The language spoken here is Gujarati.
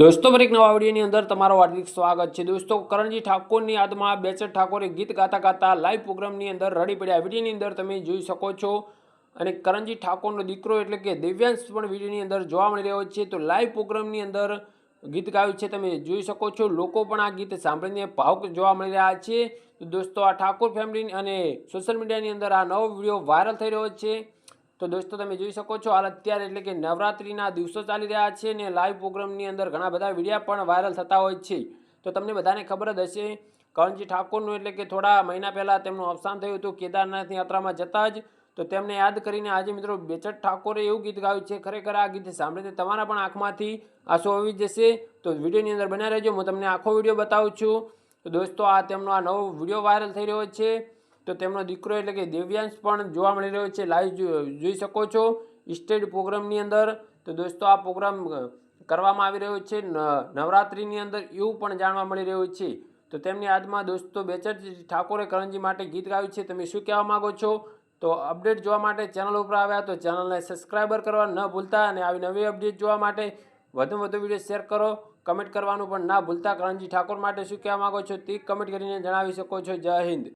દોસ્તો ફરી એક નવા વિડીયોની અંદર તમારો હાર્દિક સ્વાગત છે. દોસ્તો, કરણજી ઠાકોરની યાદમાં બેચર ઠાકોરે ગીત ગાતા ગાતા લાઈવ પ્રોગ્રામની અંદર રડી પડ્યા. વિડીયોની અંદર તમે જોઈ શકો છો. અને કરણજી ઠાકોરનો દીકરો એટલે કે દિવ્યાંશ પણ વિડીયોની અંદર જોવા મળી રહ્યો છે. તો લાઈવ પ્રોગ્રામની અંદર ગીત ગાયું છે તમે જોઈ શકો છો. લોકો પણ આ ગીત સાંભળીને ભાવુક જોવા મળી રહ્યા છે. દોસ્તો, આ ઠાકોર ફેમિલી અને સોશિયલ મીડિયાની અંદર આ નવો વીડિયો વાયરલ થઈ રહ્યો છે. તો દોસ્તો, તમે જોઈ શકો છો, હાલ અત્યારે એટલે કે નવરાત્રિના દિવસો ચાલી રહ્યા છે અને લાઈવ પ્રોગ્રામની અંદર ઘણા બધા વિડીયા પણ વાયરલ થતા હોય છે. તો તમને બધાને ખબર જ હશે કરણજી ઠાકોરનું એટલે કે થોડા મહિના પહેલાં તેમનું અવસાન થયું હતું કેદારનાથ યાત્રામાં જતાં જ. તો તેમને યાદ કરીને આજે મિત્રો બેચટ ઠાકોરે એવું ગીત ગાયું છે, ખરેખર આ ગીત સાંભળીને તમારા પણ આંખમાંથી આંસુ આવી જશે. તો વિડીયોની અંદર બન્યા રહેજો, હું તમને આખો વીડિયો બતાવું છું. તો દોસ્તો, આ તેમનો આ નવો વીડિયો વાયરલ થઈ રહ્યો છે. તો તેમનો દીકરો એટલે કે દિવ્યાંશ પણ જોવા મળી રહ્યો છે. લાઈવ જોઈ શકો છો. સ્ટેજ પ્રોગ્રામની અંદર તો દોસ્તો આ પ્રોગ્રામ કરવામાં આવી રહ્યો છે. નવરાત્રિની અંદર એવું પણ જાણવા મળી રહ્યું છે. તો તેમની આજમાં દોસ્તો બેચર ઠાકોરે કરણજી માટે ગીત ગાયું છે. તમે શું કહેવા માંગો છો? તો અપડેટ જોવા માટે ચેનલ ઉપર આવ્યા તો ચેનલને સબસ્ક્રાઈબર કરવા ન ભૂલતા અને આવી નવી અપડેટ જોવા માટે વધુ વધુ વીડિયો શેર કરો. કમેન્ટ કરવાનું પણ ના ભૂલતા. કરણજી ઠાકોર માટે શું કહેવા માગો છો તે કમેન્ટ કરીને જણાવી શકો છો. જય હિન્દ.